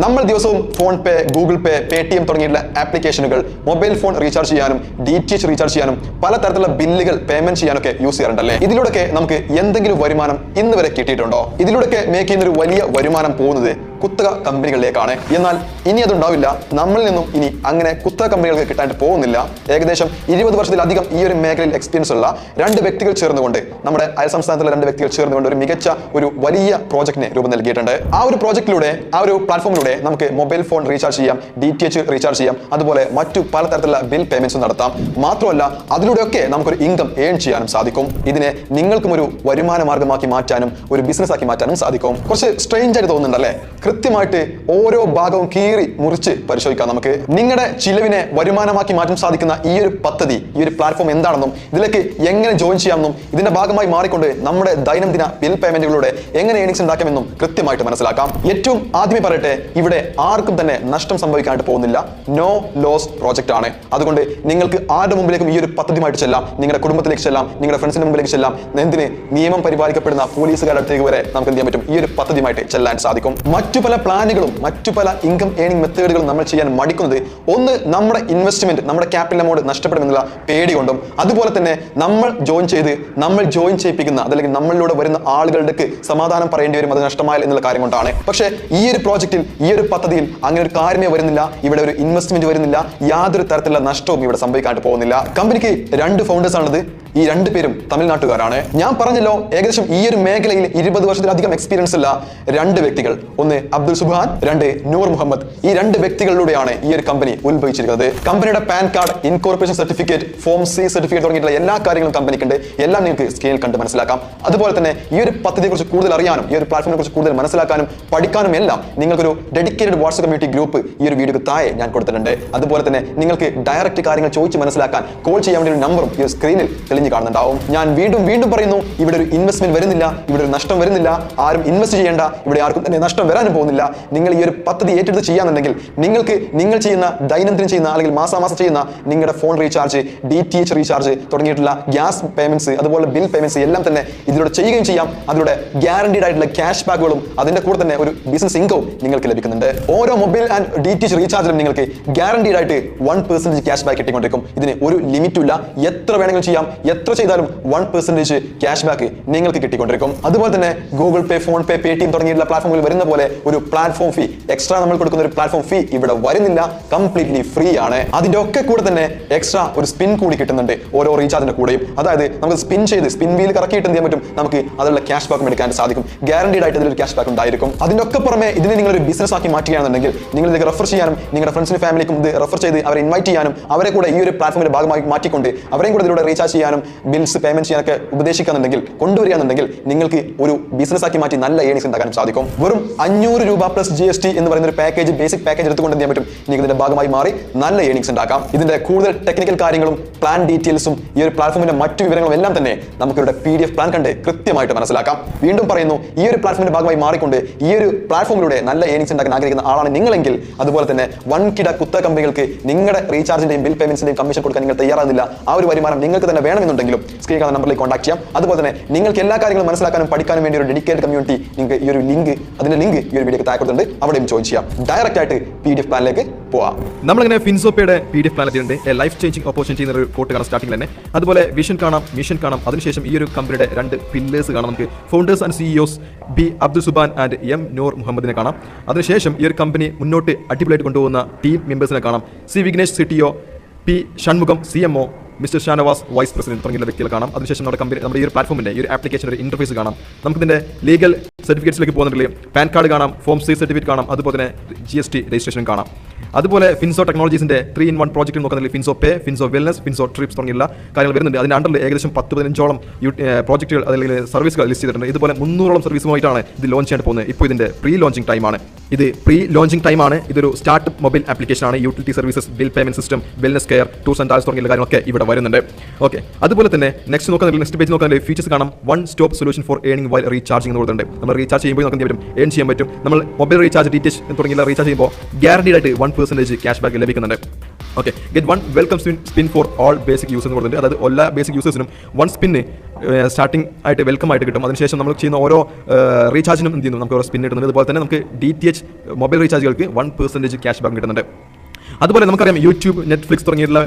നമ്മൾ ദിവസവും PhonePe Google Pay Paytm തുടങ്ങിയിട്ടുള്ള ആപ്ലിക്കേഷനുകൾ മൊബൈൽ ഫോൺ റീചാർജ് ചെയ്യാനും ഡി ടി എച്ച് റീചാർജ് ചെയ്യാനും പലതരത്തിലുള്ള ബില്ലുകൾ പേയ്മെന്റ് ചെയ്യാനൊക്കെ യൂസ് ചെയ്യാറുണ്ടല്ലേ? ഇതിലൂടെയൊക്കെ നമുക്ക് എന്തെങ്കിലും വരുമാനം ഇന്ന് വരെ കിട്ടിയിട്ടുണ്ടോ? ഇതിലൂടെയൊക്കെ മേക്ക് ചെയ്യുന്ന ഒരു വലിയ വരുമാനം പോകുന്നത് കുത്തക കമ്പനികളിലേക്കാണ്. എന്നാൽ ഇനി അതുണ്ടാവില്ല. നമ്മളിൽ നിന്നും ഇനി അങ്ങനെ കുത്തക കമ്പനികൾക്ക് കിട്ടാൻ പോകുന്നില്ല. ഏകദേശം ഇരുപത് വർഷത്തിലധികം ഈ ഒരു മേഖലയിൽ എക്സ്പീരിയൻസ് ഉള്ള രണ്ട് വ്യക്തികൾ ചേർന്നുകൊണ്ട് നമ്മുടെ അയൽ സംസ്ഥാനത്തിലെ രണ്ട് വ്യക്തികൾ ചേർന്നുകൊണ്ട് ഒരു മികച്ച ഒരു വലിയ പ്രോജക്റ്റിന് രൂപം നൽകിയിട്ടുണ്ട്. ആ ഒരു പ്രോജക്റ്റിലൂടെ ആ ഒരു പ്ലാറ്റ്ഫോമിലൂടെ നമുക്ക് മൊബൈൽ ഫോൺ റീചാർജ് ചെയ്യാം ഡി ടി എച്ച് റീചാർജ് ചെയ്യാം അതുപോലെ മറ്റു പലതരത്തിലുള്ള ബിൽ പേയ്മെന്റ്സ് നടത്താം. മാത്രമല്ല അതിലൂടെയൊക്കെ നമുക്കൊരു ഇൻകം ഏൺ ചെയ്യാനും സാധിക്കും. ഇതിനെ നിങ്ങൾക്കും ഒരു വരുമാന മാർഗമാക്കി മാറ്റാനും ഒരു ബിസിനസ് ആക്കി മാറ്റാനും സാധിക്കും. കുറച്ച് സ്ട്രെയിഞ്ച് ആയിട്ട് തോന്നുന്നുണ്ടല്ലേ? കൃത്യമായിട്ട് ഓരോ ഭാഗവും കീറി മുറിച്ച് പരിശോധിക്കാം നമുക്ക്. നിങ്ങളുടെ ചിലവിനെ വരുമാനമാക്കി മാറ്റാൻ സാധിക്കുന്ന ഈ ഒരു പദ്ധതി ഈ ഒരു പ്ലാറ്റ്ഫോം എന്താണെന്നും ഇതിലേക്ക് എങ്ങനെ ജോയിൻ ചെയ്യാമെന്നും ഇതിന്റെ ഭാഗമായി മാറിക്കൊണ്ട് നമ്മുടെ ദൈനംദിന ബിൽ പേയ്മെന്റുകളുടെ എങ്ങനെ ഏണിങ്സ് ഉണ്ടാക്കാമെന്നും കൃത്യമായിട്ട് മനസ്സിലാക്കാം. ഏറ്റവും ആദ്യമേ പറയട്ടെ ഇവിടെ ആർക്കും തന്നെ നഷ്ടം സംഭവിക്കാനായിട്ട് പോകുന്നില്ല. നോ ലോസ് പ്രോജക്റ്റ് ആണ്. അതുകൊണ്ട് നിങ്ങൾക്ക് ആരുടെ മുമ്പിലേക്കും ഈ ഒരു പദ്ധതിയുമായിട്ട് ചെല്ലാം. നിങ്ങളുടെ കുടുംബത്തിലേക്ക് ചെല്ലാം. നിങ്ങളുടെ ഫ്രണ്ട്സിന്റെ മുമ്പിലേക്ക് ചെല്ലാം. എന്തിന്? നിയമം പരിപാലിക്കപ്പെടുന്ന പോലീസുകാരുടെ അടുത്തേക്ക് വരെ നമുക്ക് എന്ത് ചെയ്യാൻ പറ്റും? ഈ ഒരു പദ്ധതിയുമായിട്ട് ചെല്ലാൻ സാധിക്കും. മറ്റു പല പ്ലാനുകളും മറ്റു പല ഇൻകം ഏണിംഗ് മെത്തേഡുകളും നമ്മൾ ചെയ്യാൻ മടിക്കുന്നത് ഒന്ന് നമ്മുടെ ഇൻവെസ്റ്റ്മെന്റ് നമ്മുടെ ക്യാപിറ്റൽ അമൗണ്ട് നഷ്ടപ്പെടുമെന്നുള്ള പേടി കൊണ്ടും അതുപോലെ തന്നെ നമ്മൾ ജോയിൻ ചെയ്ത് നമ്മൾ ജോയിൻ ചെയ്യിപ്പിക്കുന്ന അതല്ലെങ്കിൽ നമ്മളിലൂടെ വരുന്ന ആളുകളുടെ സമാധാനം പറയേണ്ടി വരും അത് നഷ്ടമായാൽ എന്നുള്ള കാര്യം കൊണ്ടാണ്. പക്ഷേ ഈ ഒരു പ്രോജക്റ്റിൽ ഈ ഒരു പദ്ധതിയിൽ അങ്ങനെ ഒരു കാര്യമേ വരുന്നില്ല ഇവിടെ ഒരു ഇൻവെസ്റ്റ്മെന്റ് വരുന്നില്ല യാതൊരു തരത്തിലുള്ള നഷ്ടവും ഇവിടെ സംഭവിക്കാനായിട്ട് പോകുന്നില്ല. കമ്പനിക്ക് രണ്ട് ഫൗണ്ടേഴ്സ് ആണത് ഈ രണ്ടുപേരും തമിഴ്നാട്ടുകാരാണ്. ഞാൻ പറഞ്ഞല്ലോ ഏകദേശം ഈ ഒരു മേഖലയിൽ ഇരുപത് വർഷത്തിലധികം എക്സ്പീരിയൻസ് ഉള്ള രണ്ട് വ്യക്തികൾ. ഒന്ന് അബ്ദുൽ സുബാൻ രണ്ട് നൂർ മുഹമ്മദ്. ഈ രണ്ട് വ്യക്തികളിലൂടെയാണ് ഈ ഒരു കമ്പനി ഉത്ഭവിച്ചിരിക്കുന്നത്. കമ്പനിയുടെ PAN card incorporation certificate form C certificate തുടങ്ങിയിട്ടുള്ള എല്ലാ കാര്യങ്ങളും കമ്പനിക്കുണ്ട് എല്ലാം നിങ്ങൾക്ക് സ്കെയിൽ കണ്ട് മനസ്സിലാക്കാം. അതുപോലെ തന്നെ ഈ ഒരു പദ്ധതിയെക്കുറിച്ച് കൂടുതൽ അറിയാനും ഈ ഒരു പ്ലാറ്റ്ഫോമിനെ കുറിച്ച് കൂടുതൽ മനസ്സിലാക്കാനും പഠിക്കാനും എല്ലാം നിങ്ങൾക്കൊരു ഡെഡിക്കേറ്റഡ് വാട്സ്ആപ്പ് കമ്മ്യൂണിറ്റി ഗ്രൂപ്പ് ഈ ഒരു വീഡിയോക്ക് താഴെ ഞാൻ കൊടുത്തിട്ടുണ്ട്. അതുപോലെ തന്നെ നിങ്ങൾക്ക് ഡയറക്റ്റ് കാര്യങ്ങൾ ചോദിച്ച് മനസ്സിലാക്കാൻ കോൾ ചെയ്യാൻ വേണ്ടി ഒരു നമ്പറും ഈ സ്ക്രീനിൽ തെളിഞ്ഞു കാണുന്നുണ്ടാവും. ഞാൻ വീണ്ടും വീണ്ടും പറയുന്നു ഇവിടെ ഒരു ഇൻവെസ്റ്റ്മെന്റ് വരുന്നില്ല ഇവിടെ ഒരു നഷ്ടം വരുന്നില്ല ആരും ഇൻവെസ്റ്റ് ചെയ്യേണ്ട ഇവിടെ ആർക്കും തന്നെ നഷ്ടം വരാനും പോകുന്നില്ല. നിങ്ങൾ ഈ ഒരു പദ്ധതി ഏറ്റെടുത്ത് ചെയ്യാന്നുണ്ടെങ്കിൽ നിങ്ങൾക്ക് നിങ്ങൾ ചെയ്യുന്ന ദൈനംദിനം ചെയ്യുന്ന അല്ലെങ്കിൽ മാസാമാസം ചെയ്യുന്ന നിങ്ങളുടെ phone recharge D T H recharge തുടങ്ങിയിട്ടുള്ള ഗ്യാസ് പേയ്മെന്റ്സ് അതുപോലെ ബിൽ പേയ്മെന്റ്സ് എല്ലാം തന്നെ ഇതിലൂടെ ചെയ്യുകയും ചെയ്യാം. അതിലൂടെ ഗ്യാരണ്ടീഡ് ആയിട്ടുള്ള ക്യാഷ് ബാക്കുകളും അതിന്റെ കൂടെ തന്നെ ഒരു ബിസിനസ് ഇൻകവും നിങ്ങൾക്ക് ലഭിക്കുന്നുണ്ട്. ഓരോ mobile and D T H റീചാർജിലും നിങ്ങൾക്ക് ഗ്യാരണ്ടീഡ് ആയിട്ട് വൺ പെർസെന്റേജ് ക്യാഷ് ബാക്ക് കിട്ടിക്കൊണ്ടിരിക്കും. ഇതിന് ഒരു ലിമിറ്റും ഇല്ല. എത്ര വേണമെങ്കിലും ചെയ്യാം. എത്ര ചെയ്താലും വൺ പെർസെന്റേജ് ക്യാഷ് ബാക്ക് നിങ്ങൾക്ക് കിട്ടിക്കൊണ്ടിരിക്കും. അതുപോലെ തന്നെ Google Pay PhonePe Paytm തുടങ്ങിയിട്ടുള്ള പ്ലാറ്റ്ഫോമിൽ വരുന്ന പോലെ ഒരു പ്ലാറ്റ്ഫോം ഫീ എക്സ്ട്രാ നമ്മൾ കൊടുക്കുന്ന ഒരു പ്ലാറ്റ്ഫോം ഫീ ഇവിടെ വരുന്നില്ല. കംപ്ലീറ്റ്ലി ഫ്രീ ആണ്. അതിന്റെ ഒക്കെ കൂടെ തന്നെ എക്സ്ട്രാ ഒരു സ്പിൻ കൂടി കിട്ടുന്നുണ്ട്. ഓരോ റീചാർജിന്റെ കൂടെയും. അതായത് നമുക്ക് സ്പിൻ ചെയ്ത് സ്പിൻ വീൽ കറക്കിയിട്ട് എന്ത് ചെയ്യാൻ പറ്റും? നമുക്ക് അതിലുള്ള ക്യാഷ് ബാക്കും എടുക്കാൻ സാധിക്കും. ഗ്യാരണ്ടീഡ് ആയിട്ട് ഇതിലൊരു ക്യാഷ് ബാക്ക് ഉണ്ടായിരിക്കും. അതിന്റെ ഒക്കെ പുറമെ ഇതിനെ നിങ്ങൾ ഒരു ബിസിനസ് ആക്കി മാറ്റുകയാണെന്നുണ്ടെങ്കിൽ നിങ്ങൾ ഇതിലേക്ക് റെഫർ ചെയ്യാനും നിങ്ങളുടെ ഫ്രണ്ട്സിനും ഫാമിലിക്കും ഇത് റെഫർ ചെയ്ത് അവരെ ഇൻവൈറ്റ് ചെയ്യാനും അവരെ കൂടെ ഈ ഒരു പ്ലാറ്റ്ഫോമിന്റെ ഭാഗമായി മാറ്റിക്കൊണ്ട് അവരെയും കൂടെ ഇതിലൂടെ റീചാർജ് ചെയ്യാനും ബിൽസ് പേയ്മെന്റ് ചെയ്യാനൊക്കെ ഉപദേശിക്കാന്നുണ്ടെങ്കിൽ കൊണ്ടുവരികയാണെന്നുണ്ടെങ്കിൽ നിങ്ങൾക്ക് ഒരു ബിസിനസ് ആക്കി മാറ്റി നല്ല ഏണിങ്സ് ഉണ്ടാക്കാനും സാധിക്കും. വെറും അഞ്ഞൂറ് രൂപ പ്ലസ് ജി എസ് ടി എന്ന് പറയുന്ന ഒരു പാക്കേജ് ബേസിക് പാക്കേജ് എടുത്തുകൊണ്ട് എന്ത് ചെയ്യാൻ പറ്റും? നിങ്ങൾക്ക് ഇതിന്റെ ഭാഗമായി മാറി നല്ല ഏണിങ്സ് ഉണ്ടാക്കാം. ഇതിന്റെ കൂടുതൽ ടെക്നിക്കൽ കാര്യങ്ങളും പ്ലാൻ ഡീറ്റെയിൽസും ഈ ഒരു പ്ലാറ്റ്ഫോമിന്റെ മറ്റു വിവരങ്ങളും എല്ലാം തന്നെ നമുക്ക് ഇവിടെ പി ഡി എഫ് പ്ലാൻ കണ്ട് കൃത്യമായിട്ട് മനസ്സിലാക്കാം. വീണ്ടും പറയുന്നു ഈ ഒരു പ്ലാറ്റ്ഫോമിന്റെ ഭാഗമായി മാറിക്കൊണ്ട് ഈ ഒരു പ്ലാറ്റ്ഫോമിലൂടെ നല്ല ഏണിങ്സ് ഉണ്ടാക്കാൻ ആഗ്രഹിക്കുന്ന ആളാണ് നിങ്ങളെങ്കിൽ അതുപോലെ തന്നെ വൻകിട കുത്ത കമ്പനികൾക്ക് നിങ്ങളുടെ റീചാർജിന്റെയും ബിൽ പേയ്മെന്റ്സിന്റെയും കമ്മീഷൻ കൊടുക്കാൻ നിങ്ങൾ തയ്യാറാകുന്നില്ല. ആ ഒരു വരുമാനം നിങ്ങൾക്ക് തന്നെ വേണമെന്നുണ്ടെങ്കിലും സ്ക്രീൻ കാണുന്ന നമ്പറിലേക്ക് കോൺടാക്ട് ചെയ്യാം. അതുപോലെ തന്നെ നിങ്ങൾക്ക് എല്ലാ കാര്യങ്ങളും മനസ്സിലാക്കാനും പഠിക്കാനും വേണ്ടി ഒരു ഡെഡിക്കേറ്റഡ് കമ്മ്യൂണിറ്റി നിങ്ങൾക്ക് ഈ ഒരു ലിങ്ക് അതിന്റെ ലിങ്ക് ഈ ഒരു വീഡിയോ താഴെ കൊടുത്തിട്ടുണ്ട്. അവിടെയും ജോയിൻ ചെയ്യാം. ഡയറക്റ്റ് ആയിട്ട് പി ഡി എഫ് പ്ലാനിലേക്ക് പോവാം. നമ്മളിങ്ങനെ ഫിൻസോപ്പയുടെ P D F A life changing opportunity എന്നൊരു റിപ്പോർട്ട് കാണാം സ്റ്റാർട്ടിംഗ് തന്നെ. അതുപോലെ വിഷൻ കാണാം മിഷൻ കാണാം. അതിനുശേഷം ഈ ഒരു കമ്പനിയുടെ രണ്ട് പില്ലേഴ്സ് കാണാം നമുക്ക്. Founders and CEOs B Abdul Subhan and M നൂർ മുഹമ്മദിനെ കാണാം. അതിനുശേഷം ഈ ഒരു കമ്പനി മുന്നോട്ട് അടിപൊളിയായിട്ട് കൊണ്ടുപോകുന്ന ടീം മെമ്പേഴ്സിനെ കാണാം. C Vignesh CTO P Shanmugam C M mister Shanavas vice president തുടങ്ങിയ വ്യക്തികളെ കാണാം. അതിനുശേഷം നമ്മുടെ കമ്പനി നമ്മുടെ ഈ ഒരു പ്ലാറ്റ്ഫോമിന്റെ ഈ ഒരു ആപ്ലിക്കേഷൻ ഒരു ഇന്റർഫേസ് കാണാം. ഇതിന്റെ ലീഗൽ സർട്ടിഫിക്കറ്റ്സിലേക്ക് പോകുന്നുണ്ടെങ്കിൽ പാൻ കാർഡ് കാണാം ഫോം സി സർട്ടിഫിക്കറ്റ് കാണാം അതുപോലെ തന്നെ ജി എസ് ടി രജിസ്ട്രേഷൻ കാണാം. അതുപോലെ ഫിൻസോ ടെക്നോളജീസിന്റെ ത്രീ ഇൻ വൺ പ്രോജക്റ്റ് നോക്കുന്നില്ല ഫിൻസോ പേ ഫിൻസോ വെൽനസ് ഫിൻസോ ട്രിപ്സ് തുടങ്ങിയുള്ള കാര്യങ്ങൾ വരുന്നുണ്ട്. അതിന്റെ അണ്ടറിൽ ഏകദേശം പത്ത് പതിനഞ്ചോളം പ്രോജക്റ്റുകൾ അല്ലെങ്കിൽ സർവീസുകൾ ലിസ്റ്റ് ചെയ്തിട്ടുണ്ട്. ഇതുപോലെ മുന്നൂറോളം സർവീസുമായിട്ടാണ് ഇത് ലോഞ്ച് ചെയ്യാൻ പോകുന്നത്. ഇപ്പോൾ ഇതിന്റെ പ്രീ ലോഞ്ചിങ് ടൈമാണ് ഇത് പ്രീ ലോഞ്ചിങ് ടൈമാണ് ഇതൊരു സ്റ്റാർട്ട് മൊബൈൽ ആപ്ലിക്കേഷൻ ആണ്. Utility services bill payment system wellness care tours and ടാൽസ് തുടങ്ങിയ കാര്യങ്ങളൊക്കെ ഇവിടെ വരുന്നുണ്ട്. ഓക്കെ അതുപോലെ തന്നെ നെക്സ്റ്റ് നോക്കാൻ നെക്സ്റ്റ് പേജ് നോക്കാൻ ഫീച്ചേഴ്സ് കാണാം. One stop solution for earning while recharging എന്ന് കൊടുത്തിട്ടുണ്ട്. നമ്മൾ റീചാർജ് ചെയ്യുമ്പോൾ നമുക്ക് എന്ത് പറ്റും? ഏൺ ചെയ്യാൻ പറ്റും. നമ്മൾ മൊബൈൽ റീചാർജ് ഡീറ്റെയിൽസ് തുടങ്ങിയ റീചാർജ് ചെയ്യുമ്പോൾ ഗ്യാരണ്ടീഡ് ആയിട്ട് വൺ പെർസെന്റേജ് ക്യാഷ് ബാക്ക് ലഭിക്കുന്നുണ്ട്. Okay get one welcome spin spin for all basic use എന്ന് പറഞ്ഞിട്ടുണ്ട്. അതായത് എല്ലാ ബേസിക് യൂസേഴ്സിനും വൺ സ്പിന്ന് സ്റ്റാർട്ടിംഗ് ആയിട്ട് വെൽക്കം ആയിട്ട് കിട്ടും. അതിനുശേഷം നമ്മൾ ചെയ്യുന്ന ഓരോ റീചാർജിനും എന്ത് ചെയ്യുന്നു? നമുക്ക് ഓരോ സ്പിൻ കിട്ടുന്നുണ്ട് അതുപോലെ തന്നെ നമുക്ക് ഡി ടി എച്ച് മൊബൈൽ റീചാർജുകൾക്ക് വൺ പെർസെന്റേജ് ക്യാഷ് ബാക്ക് കിട്ടുന്നുണ്ട്. അതുപോലെ നമുക്കറിയാം യൂട്യൂബ് നെറ്റ്ഫ്ലിക്സ് തുടങ്ങിയിട്ടുള്ള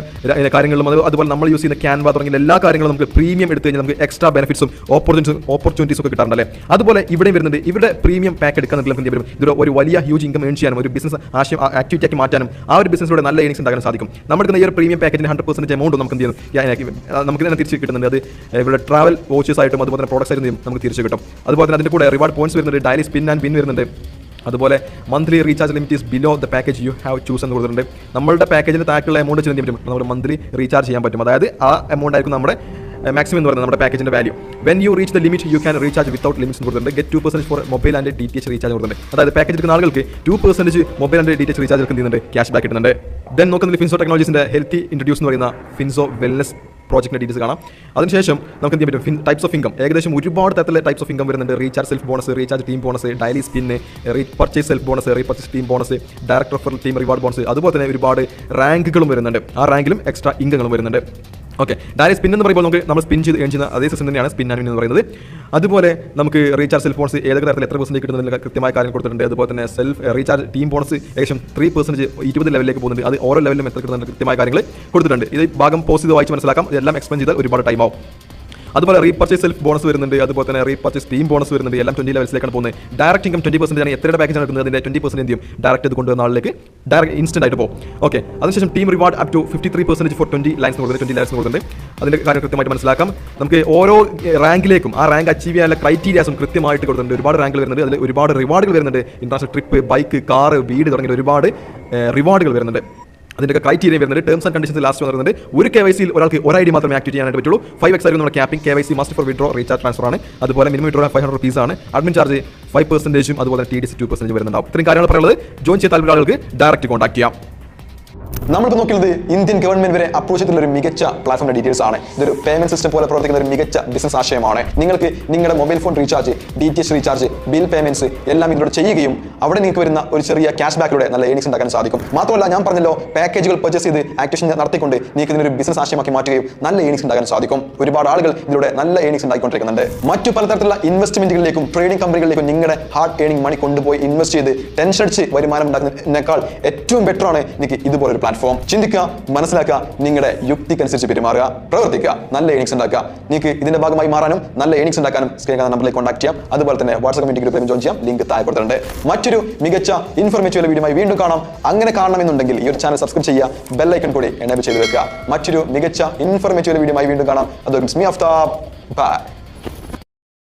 കാര്യങ്ങളും കാര്യങ്ങളിലും അത് അതുപോലെ നമ്മൾ യൂസ് ചെയ്യുന്ന ക്യാൻവ തുടങ്ങിയ എല്ലാ കാര്യങ്ങളും നമുക്ക് പ്രീമിയം എടുത്തു കഴിഞ്ഞാൽ നമുക്ക് എക്സ്ട്രാ ബെനിഫിറ്റ്സും ഓപ്പർച്യൂണിറ്റീസും ഓപ്പർച്യൂണിറ്റീസും ഒക്കെ കിട്ടാറുണ്ട് അല്ലേ? അതുപോലെ ഇവിടെ വരുന്നത് ഇവിടെ പ്രീമിയം പാക്ക് എടുക്കാൻ നിങ്ങൾക്ക് വരും. ഇത് ഒരു വലിയ ഹ്യൂജ് ഇൻകം ഏൺ ചെയ്യാനും ഒരു ബിസിനസ് ആശയം ആക്ടിവിറ്റി ആക്കി മാറ്റാനും ആ ഒരു ബിസിനസ്സിലൂടെ നല്ല ഏണിങ്സ് ഉണ്ടാക്കാൻ സാധിക്കും. നമ്മുടെ ഈ ഒരു പ്രീമിയം പാക്കേജിന് ഹൺഡ്രഡ് പെർസെന്റ് എമൗണ്ട് നമുക്ക് എന്ത് ചെയ്യും നമുക്ക് തന്നെ തിരിച്ച് കിട്ടുന്നുണ്ട്. അത് ഇവിടെ ട്രാവൽ വോച്ചേഴ്സ് ആയിട്ടും അതുപോലെ തന്നെ പ്രോഡക്ട്സ് ആയിട്ടും നമുക്ക് തിരിച്ച് കിട്ടും. അതുപോലെ തന്നെ അതിന്റെ കൂടെ റിവാർഡ് പോയിന്റ്സ് വരുന്നുണ്ട് ഡയലി സ്പിൻ ആൻഡ് പിൻ വരുന്നുണ്ട്. അതുപോലെ monthly recharge limit is below the package you have choose എന്ന് കൊടുത്തിട്ടുണ്ട്. നമ്മുടെ പാക്കേജിന് താഴെയുള്ള എമൗണ്ട് ചെയ്യാൻ പറ്റും? നമ്മൾ മന്ത്ലി റീചാർജ് ചെയ്യാൻ പറ്റും. അതായത് ആ എമൗണ്ട് ആയിരിക്കും നമ്മുടെ മാക്സിമം എന്ന് പറയുന്നത് നമ്മുടെ പാക്കേജിന്റെ value when you reach the limit you can recharge without limits എന്ന് കൊടുത്തിട്ടുണ്ട്. Get two percent for mobile and D T H recharge കൊടുത്തിട്ടുണ്ട്. അതായത് പാക്കേജ് എടുക്കുന്ന ആളുകൾക്ക് two percentage mobile and D T H recharge എടുക്കുന്നുണ്ട് ക്യാഷ് ബാക്ക് കിട്ടുന്നുണ്ട് then നോക്കുന്നത് ഫിൻസോ ടെക്നോളജീസിന്റെ ഹെൽത്തി ഇൻട്രൊഡ്യൂസ് എന്ന് പറയുന്ന ഫിൻസോ വെൽനസ് പ്രോജക്റ്റ് ഡീറ്റെയിൽസ് കാണാം. അതിനുശേഷം നമുക്ക് എന്ത് പറ്റും? ടൈപ്സ് ഓഫ് ഇൻകം ഏകദേശം ഒരുപാട് തരത്തിലുള്ള ടൈപ്സ് ഓഫ് ഇൻകം വരുന്നുണ്ട്. Recharge self bonus recharge team bonus daily spin repurchase self bonus repurchase team bonus director of team reward bonus അതുപോലെ തന്നെ ഒരുപാട് റാങ്കുകളും വരുന്നുണ്ട്. ആ റാങ്കിലും എക്സ്ട്രാ ഇൻകങ്ങളും വരുന്നുണ്ട്. ഓക്കെ ഡയറക്റ്റ് സ്പിൻ എന്ന് പറയുമ്പോൾ നമുക്ക് നമ്മൾ സ്പിൻ ചെയ്ത് ഏൺ അതേ സിസ്റ്റം തന്നെയാണ് സ്പിൻ ആൻഡ് എന്ന് പറയുന്നത്. അതുപോലെ നമുക്ക് റീചാർജ് സെൽഫ് ഫോൺസ് ഏതൊക്കെ തരത്തിൽ എത്ര പെർസെന്റ് കിട്ടുന്നതിന് കൃത്യമായ കാര്യം കൊടുത്തിട്ടുണ്ട്. അതുപോലെ തന്നെ സെൽഫ് റീചാർജ് ടീം ഫോൺസ് ഏകദേശം ത്രീ പെർസെന്റ് ഇരുപത് ലെവലിലേക്ക് പോകുന്നുണ്ട്. അത് ഓരോ ലെവലിലും എത്ര കിട്ടുന്നുണ്ട് കൃത്യമായ കാര്യങ്ങൾ കൊടുത്തിട്ടുണ്ട്. ഇത് ഭാഗം പോസ്റ്റ് ചെയ്ത് വായിച്ച് മനസ്സിലാക്കാം. ഇതെല്ലാം എക്സ്പ്ലെയിൻ ചെയ്താൽ ഒരുപാട് ടൈം ആവും. അതുപോലെ റീപർച്ചേസ് സെൽഫ് ബോണസ് വരുന്നുണ്ട് അതുപോലെ തന്നെ റീപർച്ചേസ് ടീം ബോണസ് വരുന്നുണ്ട് എല്ലാം ട്വന്റി ലെവൽസിലേക്കാണ് പോകുന്നത്. ഡയറക്റ്റ് ഇൻകം ട്വന്റി പെർസെന്റ് ആണ് എത്രയുടെ പാക്കേജാണ് ആണ് അതിന്റെ ട്വന്റി പെർസെന്റ് എന്ത് ഡയറക്റ്റ് ഇത് കൊണ്ടുവന്ന ആളിലേക്ക് ഡയറക്റ്റ് ഇൻസ്റ്റന്റ് ആയിട്ട് പോകും. ഓക്കെ അതിനുശേഷം team reward up to fifty three percent for twenty lines കൊടുക്കുന്നത് ട്വന്റി ലൈൻസ് കൊടുക്കുന്നത് അതിന്റെ കാര്യം കൃത്യമായിട്ട് മനസ്സിലാക്കാം. നമുക്ക് ഓരോ റാങ്കിലേക്കും ആ റാങ്ക് അച്ചീവ് ചെയ്യാനുള്ള ക്രൈറ്റീരിയാസും കൃത്യമായിട്ട് കൊടുക്കുന്നുണ്ട് ഒരുപാട് റാങ്കുകൾ വരുന്നുണ്ട്. അതിൽ ഒരുപാട് റിവാർഡുകൾ വരുന്നുണ്ട്. ഇന്റർനാഷണൽ ട്രിപ്പ് ബൈക്ക് കാർ വീട് തുടങ്ങിയ ഒരുപാട് റിവാർഡുകൾ വരുന്നുണ്ട്. അതിന്റെ ക്രൈറ്റീരിയ വരുന്നത് ടേംസ് ആൻഡ് കണ്ടീഷൻസ് ലാസ്റ്റ് വരുന്നത് ഒരു കെ വൈ സിയിൽ ഒരാൾക്ക് ഒരു ഐഡി മാത്രമേ ആക്ടിവേറ്റ് ചെയ്യാനായിട്ട് പറ്റുള്ളൂ. ഫൈവ് എക്സ് ആയിരുന്നു നമ്മുടെ capping K Y C must for withdraw recharge transfer ആണ്. അതുപോലെ minimum withdraw five hundred rupees ആണ്. അഡ്മിൻ ചാർജ് ഫൈവ് പെർസെന്റേജും അതുപോലെ T D C two percentage വരുന്നുണ്ടാവും. ഇത്രയും കാര്യങ്ങൾ പറയുന്നത്. ജോയിൻ ചെയ്ത ആൾക്ക് ആളുകൾക്ക് ഡയറക്റ്റ് കോൺടാക്ട് ചെയ്യാം. നമ്മളിപ്പോൾ നോക്കിയത് ഇന്ത്യൻ ഗവൺമെന്റ് വരെ അപ്രോച്ച് ചെയ്തിട്ടുള്ള ഒരു മികച്ച പ്ലാറ്റ്ഫോമിന്റെ ഡീറ്റെയിൽസ് ആണ്. ഇതൊരു പേയ്മെന്റ് സിസ്റ്റം പോലെ പ്രവർത്തിക്കുന്ന ഒരു മികച്ച ബിസിനസ് ആശയമാണ്. നിങ്ങൾക്ക് നിങ്ങളുടെ mobile phone recharge D T H recharge bill payments എല്ലാം ഇതിലൂടെ ചെയ്യുകയും അവിടെ നിങ്ങൾക്ക് വരുന്ന ഒരു ചെറിയ ക്യാഷ് ബാക്കിലൂടെ നല്ല ഏണിങ്സ് ഉണ്ടാക്കാൻ സാധിക്കും. മാത്രമല്ല ഞാൻ പറഞ്ഞല്ലോ പാക്കേജുകൾ പർച്ചേസ് ചെയ്ത് ആക്ടിവേഷൻ നടത്തിക്കൊണ്ട് നിങ്ങൾക്ക് ഇതിനൊരു ബിസിനസ് ആശയമാക്കി മാറ്റുകയും നല്ല ഏണിങ്സ് ഉണ്ടാക്കാൻ സാധിക്കും. ഒരുപാട് ആളുകൾ ഇതിലൂടെ നല്ല ഏണിങ്സ് ഉണ്ടാക്കിക്കൊണ്ടിരിക്കുന്നുണ്ട് മറ്റു പലതരത്തിലുള്ള ഇൻവെസ്റ്റ്മെന്റുകളിലേക്കും ട്രേഡിംഗ് കമ്പനികളിലേക്കും നിങ്ങളുടെ ഹാർഡ് ഏണിംഗ് മണി കൊണ്ടുപോയി ഇൻവെസ്റ്റ് ചെയ്ത് ടെൻഷൻ അടിച്ച് വരുമാനം ഉണ്ടാക്കുന്നതിനേക്കാൾ ഏറ്റവും ബെറ്റർ ആണ് നിങ്ങൾക്ക് ഇതുപോലൊരു പ്ലാറ്റ്ഫോം ചിന്തിക്കുക മനസ്സിലാക്കുക നിങ്ങളുടെ യുക്തിക്കനുസരിച്ച് പെരുമാറുക പ്രവർത്തിക്കുക നല്ല ഏണിങ്സ് ഉണ്ടാക്കുക. നിങ്ങൾക്ക് ഇതിന്റെ ഭാഗമായി മാറാനും നല്ല ഏണിങ്സ് ഉണ്ടാക്കാനും സ്ക്രീൻ നമ്പറിലേക്ക് കോൺടാക്ട് ചെയ്യാം. അതുപോലെ തന്നെ വാട്സ്ആപ്പ് കമ്മ്യൂണിറ്റി ഗ്രൂപ്പിലും ജോയിൻ ചെയ്യാം. ലിങ്ക് താഴെ കൊടുത്തിട്ടുണ്ട്. മറ്റൊരു മികച്ച ഇൻഫർമേറ്റീവ് വീഡിയോയുമായി വീണ്ടും കാണാം. അങ്ങനെ കാണണമെന്നുണ്ടെങ്കിൽ ഈ ഒരു ചാനൽ സബ്സ്ക്രൈബ് ചെയ്യുക. ബെല്ലൈക്കൺ കൂടി എനേബിൾ ചെയ്ത് വെക്കുക. മറ്റൊരു മികച്ച ഇൻഫർമേറ്റീവ് വീഡിയോയുമായി വീണ്ടും കാണാം. അതൊരു മീ ഓഫ് ദ ബൈ